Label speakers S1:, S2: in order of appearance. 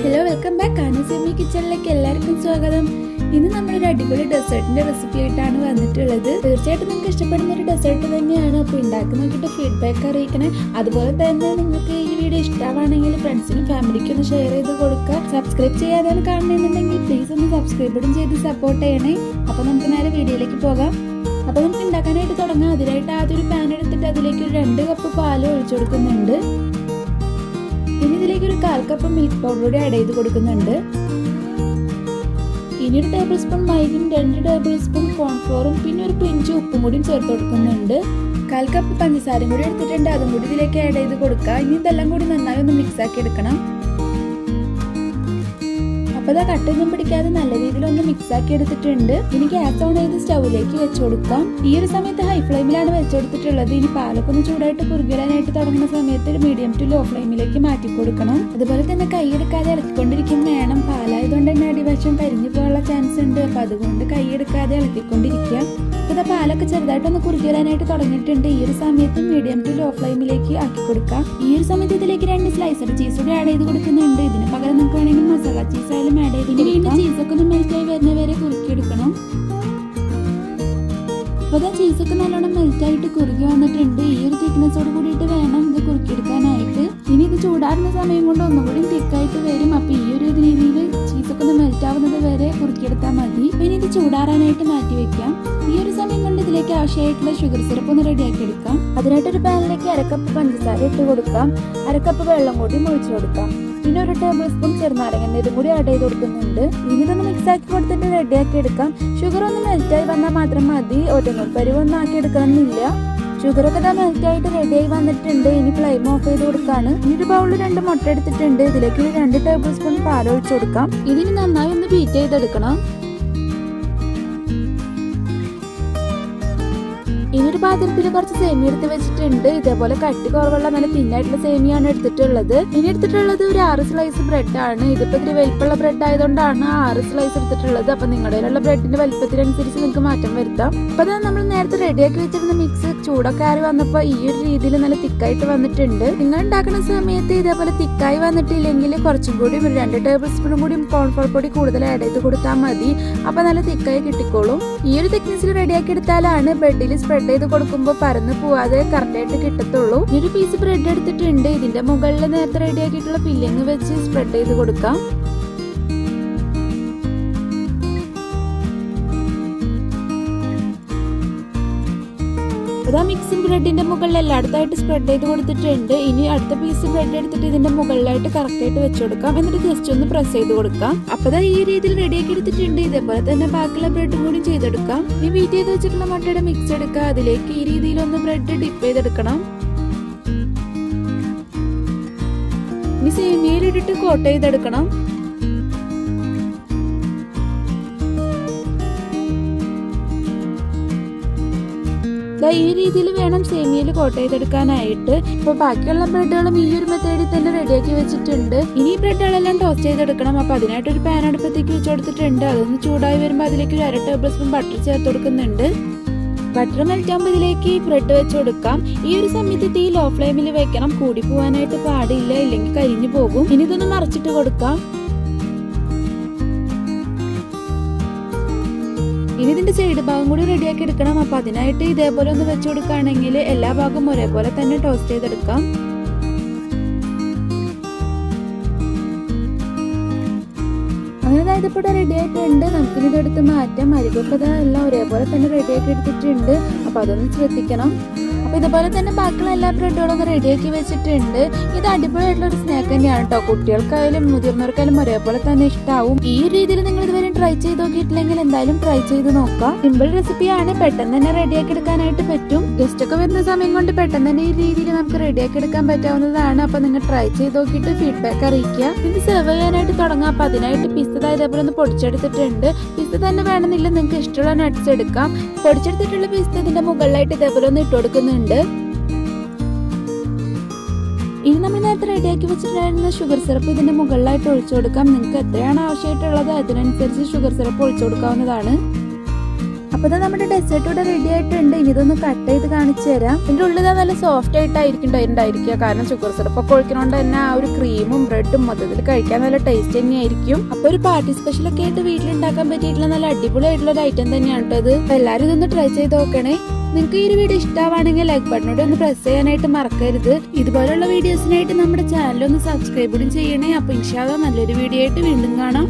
S1: Hello welcome back കാനസെമി കിച്ചണിലേക്ക് എല്ലാവർക്കും സ്വാഗതം. ഇന്ന് നമ്മളൊരു അടിപൊളി ഡെസേർട്ടിന്റെ റെസിപ്പി ആയിട്ടാണ് വന്നിട്ടുള്ളത്. തീർച്ചയായിട്ടും നിങ്ങൾക്ക് ഇഷ്ടപ്പെടുന്ന ഒരു ഡെസേർട്ട് തന്നെയാണ്. അപ്പോൾ ഉണ്ടാക്കി നോക്കിയിട്ട് ഫീഡ്ബാക്ക് അറിയിക്കണേ. അതുപോലെ തന്നെ നിങ്ങൾക്ക് ഈ വീഡിയോ ഇഷ്ടമാണെങ്കിൽ ഫ്രണ്ട്സിനും ഫാമിലിക്കും ഒന്ന് ഷെയർ ചെയ്ത് കൊടുക്കുക. സബ്സ്ക്രൈബ് ചെയ്യാതാണ് കാണുന്നുണ്ടെങ്കിൽ പ്ലീസ് ഒന്ന് സബ്സ്ക്രൈബും ചെയ്ത് സപ്പോർട്ട് ചെയ്യണേ. അപ്പോൾ നമുക്ക് നേരെ വീഡിയോയിലേക്ക് പോകാം. അപ്പോൾ നമുക്ക് ഉണ്ടാക്കാനായിട്ട് തുടങ്ങാം. അതിനായിട്ട് ആദ്യം ഒരു പാൻ എടുത്തിട്ട് അതിലേക്ക് ഒരു രണ്ട് കപ്പ് പാൽ ഒഴിച്ചു കൊടുക്കുന്നുണ്ട്. ഇനി ഇതിലേക്ക് ഒരു കാൽ കപ്പ് മിൽക്ക് പൗഡർ കൂടി ആഡ് ചെയ്ത് കൊടുക്കുന്നുണ്ട്. ഇനി ഒരു ടേബിൾ സ്പൂൺ മൈദയും രണ്ട് ടേബിൾ സ്പൂൺ കോൺഫ്ലോറും പിന്നെ ഒരു പിഞ്ച് ഉപ്പും കൂടിയും ചേർത്ത് കൊടുക്കുന്നുണ്ട്. കാൽ കപ്പ് പഞ്ചസാരയും കൂടി എടുത്തിട്ടുണ്ട്. അതും കൂടി ഇതിലേക്ക് ആഡ് ചെയ്ത് കൊടുക്കുക ഇനി ഇതെല്ലാം കൂടി നന്നായി ഒന്ന് മിക്സ് ആക്കി എടുക്കണം. അപ്പോൾ ഇതാ കട്ടൊന്നും പിടിക്കാതെ നല്ല രീതിയിൽ ഒന്ന് മിക്സ് ആക്കി എടുത്തിട്ടുണ്ട്. ഇനി ഗ്യാസ് ഓൺ ചെയ്ത് സ്റ്റൗവിലേക്ക് വെച്ച് കൊടുക്കാം. ഈ ഒരു സമയത്ത് ഹൈ ഫ്ലെയിമിലാണ് വെച്ച് കൊടുത്തിട്ടുള്ളത് ഇനി പാലൊക്കെ ഒന്ന് ചൂടായിട്ട് കുറുകിടാനായിട്ട് തുടങ്ങുന്ന സമയത്ത് മീഡിയം ടു ലോ ഫ്ലെയിമിലേക്ക് മാറ്റി കൊടുക്കണം. അതുപോലെ തന്നെ കൈ എടുക്കാതെ ഇളക്കിക്കൊണ്ടിരിക്കും വേണം. പാലായതുകൊണ്ട് അടിവശം കരിഞ്ഞു പോകാനുള്ള ചാൻസ് ഉണ്ട്. അപ്പൊ അതുകൊണ്ട് കൈ എടുക്കാതെ ഇളക്കിക്കൊണ്ടിരിക്കുക ഇപ്പൊ പാലൊക്കെ ചെറുതായിട്ടൊന്ന് കുറുകി വരാനായിട്ട് തുടങ്ങിയിട്ടുണ്ട്. ഈ ഒരു സമയത്ത് മീഡിയം ടു ലോ ഫ്ലെയിമിലേക്ക് ആക്കി കൊടുക്കാം. ഈ ഒരു സമയത്ത് ഇതിലേക്ക് രണ്ട് സ്ലൈസർ ചീസ് കൂടി ആഡ് ചെയ്ത് കൊടുക്കുന്നുണ്ട്. ഇതിന് പകരം നമുക്ക് വേണമെങ്കിൽ മസാല ചീസ് ആയാലും ആഡ് ചെയ്ത് വീണ്ടും ചീസൊക്കെ ഒന്ന് മെൽറ്റായി വരുന്നവരെ വരുന്ന വരെ കുറുക്കിയെടുക്കണം. അപ്പോൾ അതാ ചീസൊക്കെ നല്ലോണം മെൽറ്റായിട്ട് കുറുകി വന്നിട്ടുണ്ട്. ഈ ഒരു തിക്നെസ്സോട് കൂടിയിട്ട് വേണം ഇത് കുറുക്കിയെടുക്കാനായിട്ട്. ഇനി ഇത് ചൂടാറുന്ന സമയം കൊണ്ട് ഒന്നുകൂടി ചൂടാറാനായിട്ട് മാറ്റി വെക്കാം. ഈ ഒരു സമയം കൊണ്ട് ഇതിലേക്ക് ആവശ്യമായിട്ടുള്ള ഷുഗർ സിറപ്പ് ഒന്ന് റെഡിയാക്കി എടുക്കാം. അതിനായിട്ട് ഒരു പാനിലേക്ക് അരക്കപ്പ് പഞ്ചസാര ഇട്ട് കൊടുക്കാം. അരക്കപ്പ് വെള്ളം കൂടി മുഴിച്ചു കൊടുക്കാം. പിന്നെ ഒരു ടേബിൾ സ്പൂൺ ചെറുനാരങ്ങ നീരും കൂടി ആഡ് ചെയ്ത് കൊടുക്കുന്നുണ്ട്. ഇനി ഇതൊന്ന് മിക്സ് ആക്കി കൊടുത്തിട്ട് റെഡിയാക്കി എടുക്കാം. ഷുഗർ ഒന്ന് മെൽറ്റായി വന്നാൽ മാത്രം മതി. ഒറ്റനൂൽ പരിവൊന്നും ആക്കി എടുക്കണമെന്നില്ല ഷുഗറൊക്കെ ഇതാ മെൽറ്റായിട്ട് റെഡിയായി വന്നിട്ടുണ്ട്. ഇനി ഫ്ലെയിം ഓഫ് ചെയ്ത് കൊടുക്കാണ്. ഇനി ഒരു ബൗളിൽ രണ്ട് മുട്ട എടുത്തിട്ടുണ്ട്. ഇതിലേക്ക് രണ്ട് ടേബിൾ സ്പൂൺ പാൽ ഒഴിച്ചു കൊടുക്കാം. ഇതിന് നന്നായി ഒന്ന് ബീറ്റ് ചെയ്തെടുക്കണം. ഇനി ഒരു പാത്രത്തിൽ കുറച്ച് സേമിയ എടുത്ത് വെച്ചിട്ടുണ്ട്. ഇതേപോലെ കട്ടി കുറവുള്ള നല്ല തിന്നായിട്ടുള്ള സേമിയാണ് എടുത്തിട്ടുള്ളത്. ഇനി എടുത്തിട്ടുള്ളത് ഒരു ആറ് സ്ലൈസ് ബ്രെഡ് ആണ്. ഇതിപ്പോ ഇത്തിരി വലിപ്പമുള്ള ബ്രെഡ് ആയതുകൊണ്ടാണ് ആറ് സ്ലൈസ് എടുത്തിട്ടുള്ളത്. അപ്പൊ നിങ്ങളുടെ ബ്രെഡിന്റെ വലിപ്പത്തിനനുസരിച്ച് നിങ്ങൾക്ക് മാറ്റം വരുത്താം. അപ്പൊ അത് നമ്മൾ നേരത്തെ റെഡിയാക്കി വെച്ചിരുന്ന മിക്സ് ചൂടൊക്കെ ആറി വന്നപ്പോ ഈ ഒരു രീതിയിൽ നല്ല തിക്കായിട്ട് വന്നിട്ടുണ്ട്. നിങ്ങൾ ഉണ്ടാക്കുന്ന സമയത്ത് ഇതേപോലെ തിക്കായി വന്നിട്ടില്ലെങ്കിൽ കുറച്ചും കൂടി ഒരു രണ്ട് ടേബിൾ സ്പൂണും കൂടി കോൺഫ്ലോർ പൊടി കൂടുതൽ ആഡ് ചെയ്ത് കൊടുത്താൽ മതി. അപ്പൊ നല്ല തിക്കായി കിട്ടിക്കോളും. ഈ ഒരു തിക്നെസ്സിൽ റെഡിയാക്കി എടുത്താലാണ് ബ്രെഡിൽ സ്പ്രെഡ് ചെയ്ത് കൊടുക്കുമ്പോൾ പരന്ന് പോവാതെ കറക്റ്റായിട്ട് കിട്ടത്തുള്ളൂ. ഒരു പീസ് ബ്രെഡ് എടുത്തിട്ടുണ്ട്. ഇതിന്റെ മുകളിൽ നേരത്തെ റെഡിയാക്കിയിട്ടുള്ള ഫില്ലിങ് വെച്ച് സ്പ്രെഡ് ചെയ്ത് കൊടുക്കാം. അതാ മിക്സിംഗ് ബ്രെഡിന്റെ മുകളിൽ എല്ലായിടത്തായിട്ട് സ്പ്രെഡ് ചെയ്ത് കൊടുത്തിട്ടുണ്ട്. ഇനി അടുത്ത പീസ് ബ്രെഡ് എടുത്തിട്ട് ഇതിന്റെ മുകളിലായിട്ട് കറക്റ്റ് ആയിട്ട് വെച്ച് കൊടുക്കാം. എന്നിട്ട് ജസ്റ്റ് ഒന്ന് പ്രസ് ചെയ്ത് കൊടുക്കാം. അപ്പൊ ഈ രീതിയിൽ റെഡിയാക്കി എടുത്തിട്ടുണ്ട്. ഇതേപോലെ തന്നെ ബാക്കിയുള്ള ബ്രെഡും കൂടി ചെയ്തെടുക്കാം. ഇനി വീറ്റ് ചെയ്ത് വെച്ചിട്ടുള്ള മുട്ടയുടെ മിക്സ് എടുക്കുക. അതിലേക്ക് ഈ രീതിയിൽ ഒന്ന് ബ്രെഡ് ഡിപ്പ് ചെയ്തെടുക്കണം. ഇനി സേമിയയിലിട്ടിട്ട് കോട്ട് ചെയ്തെടുക്കണം. ഈ രീതിയിൽ വേണം സേമിയയിൽ കോട്ട് ചെയ്തെടുക്കാനായിട്ട്. ഇപ്പൊ ബാക്കിയുള്ള ബ്രെഡുകളും ഈ ഒരു മെത്തേഡിൽ തന്നെ റെഡിയാക്കി വെച്ചിട്ടുണ്ട്. ഇനി ബ്രെഡുകളെല്ലാം ടോസ്റ്റ് ചെയ്തെടുക്കണം. അപ്പൊ അതിനായിട്ട് ഒരു പാൻ അടുപ്പത്തേക്ക് വെച്ച് കൊടുത്തിട്ടുണ്ട്. അതൊന്ന് ചൂടായി വരുമ്പോൾ അതിലേക്ക് ഒരു അര ടേബിൾ സ്പൂൺ ബട്ടർ ചേർത്ത് കൊടുക്കുന്നുണ്ട്. ബട്ടർ മെൽറ്റാകുമ്പോൾ ഇതിലേക്ക് ബ്രെഡ് വെച്ച് കൊടുക്കാം. ഈ ഒരു സമയത്ത് തീ ലോ ഫ്ലെയിമിൽ വെക്കണം. കൂടി പോകാനായിട്ട് പാടില്ല. ഇല്ലെങ്കിൽ കരിഞ്ഞു പോകും. ഇനി ഇതൊന്ന് മറച്ചിട്ട് കൊടുക്കാം. ഇതിന്റെ സൈഡ് ഭാഗം കൂടി റെഡിയാക്കി എടുക്കണം. അപ്പൊ അതിനായിട്ട് ഇതേപോലെ ഒന്ന് വെച്ച് കൊടുക്കുകയാണെങ്കിൽ എല്ലാ ഭാഗവും ഒരേപോലെ തന്നെ ടോസ്റ്റ് ചെയ്തെടുക്കാം. അതായത് ഇപ്പോൾ റെഡി ആയിട്ടുണ്ട്. നമുക്കിനി ഇതെടുത്ത് മാറ്റാം. അരികൊക്കെ എല്ലാം ഒരേപോലെ തന്നെ റെഡിയാക്കി എടുത്തിട്ടുണ്ട്. അപ്പൊ അതൊന്ന് ശ്രദ്ധിക്കണം. അപ്പൊ ഇതുപോലെ തന്നെ ബാക്കിയുള്ള എല്ലാ ബ്രെഡുകളും റെഡിയാക്കി വെച്ചിട്ടുണ്ട്. ഇത് അടിപൊളിയായിട്ടുള്ള ഒരു സ്നാക്ക് തന്നെയാണ് കേട്ടോ കുട്ടികൾക്കായാലും മുതിർന്നവർക്കായാലും ഒരേപോലെ തന്നെ ഇഷ്ടാവും. ഈ രീതിയിൽ നിങ്ങൾ ഇതുവരെ ട്രൈ ചെയ്ത് നോക്കിയിട്ടില്ലെങ്കിൽ എന്തായാലും ട്രൈ ചെയ്ത് നോക്കാം. സിമ്പിൾ റെസിപ്പിയാണ് പെട്ടെന്ന് തന്നെ റെഡിയാക്കി എടുക്കാനായിട്ട് പറ്റും. ഗസ്റ്റ് ഒക്കെ വരുന്ന സമയം കൊണ്ട് പെട്ടെന്ന് തന്നെ ഈ രീതിയിൽ നമുക്ക് റെഡിയാക്കി എടുക്കാൻ പറ്റാവുന്നതാണ്. അപ്പൊ നിങ്ങൾ ട്രൈ ചെയ്ത് നോക്കിയിട്ട് ഫീഡ്ബാക്ക് അറിയിക്കുക. ഇത് സെർവ് ചെയ്യാനായിട്ട് തുടങ്ങാം. അപ്പൊ അതിനായിട്ട് പിസ്ത ഇതേപോലെ ഒന്ന് പൊടിച്ചെടുത്തിട്ടുണ്ട്. പിസ്ത തന്നെ വേണമെന്നില്ല നിങ്ങൾക്ക് ഇഷ്ടമുള്ള നട്ട്സ് എടുക്കാം. പൊടിച്ചെടുത്തിട്ടുള്ള പിസ്ത ഇതിന്റെ മുകളിലായിട്ട് ഇതേപോലെ ഒന്ന് ഇട്ട് കൊടുക്കുന്നുണ്ട് ഇനി നമ്മൾ നേരത്തെ റെഡിയാക്കി വെച്ചിട്ടുണ്ടായിരുന്ന ഷുഗർ സിറപ്പ് ഇതിന്റെ മുകളിലായിട്ട് ഒഴിച്ചു കൊടുക്കാം. നിങ്ങൾക്ക് എത്രയാണ് ആവശ്യമായിട്ടുള്ളത് അതിനനുസരിച്ച് ഷുഗർ സിറപ്പ് ഒഴിച്ചു കൊടുക്കാവുന്നതാണ്. അപ്പൊ ദാ നമ്മുടെ ഡെസേർട്ട് ഇവിടെ റെഡി ആയിട്ടുണ്ട്. ഇനി ഇതൊന്ന് കട്ട് ചെയ്ത് കാണിച്ചു തരാം. ഇതിന്റെ ഉള്ളിൽ നല്ല സോഫ്റ്റ് ആയിട്ടായിരിക്കും കാരണം ഷുഗർ സിറപ്പ് ഒക്കെ ഒഴിക്കുന്നതുകൊണ്ട് തന്നെ ആ ഒരു ക്രീമും ബ്രെഡും മൊത്തത്തിൽ കഴിക്കാൻ നല്ല ടേസ്റ്റ് തന്നെയായിരിക്കും. അപ്പൊ ഒരു പാർട്ടി സ്പെഷ്യൽ ഒക്കെ ആയിട്ട് വീട്ടിൽ ഉണ്ടാക്കാൻ പറ്റിയിട്ടുള്ള നല്ല അടിപൊളിയായിട്ടുള്ള ഒരു ഐറ്റം തന്നെയാണ് കേട്ടോ ഇത്. എല്ലാവരും ഇതൊന്ന് ട്രൈ ചെയ്ത് നോക്കണേ. നിങ്ങൾക്ക് ഈ ഒരു വീഡിയോ ഇഷ്ടമാണെങ്കിൽ ലൈക്ക് ബട്ടനോട് ഒന്ന് പ്രസ് ചെയ്യാനായിട്ട് മറക്കരുത്. ഇതുപോലുള്ള വീഡിയോസിനായിട്ട് നമ്മുടെ ചാനൽ ഒന്ന് സബ്സ്ക്രൈബ് കൂടി ചെയ്യണേ. അപ്പൊ ഇൻഷാല്ല നല്ലൊരു വീഡിയോ ആയിട്ട് വീണ്ടും കാണാം.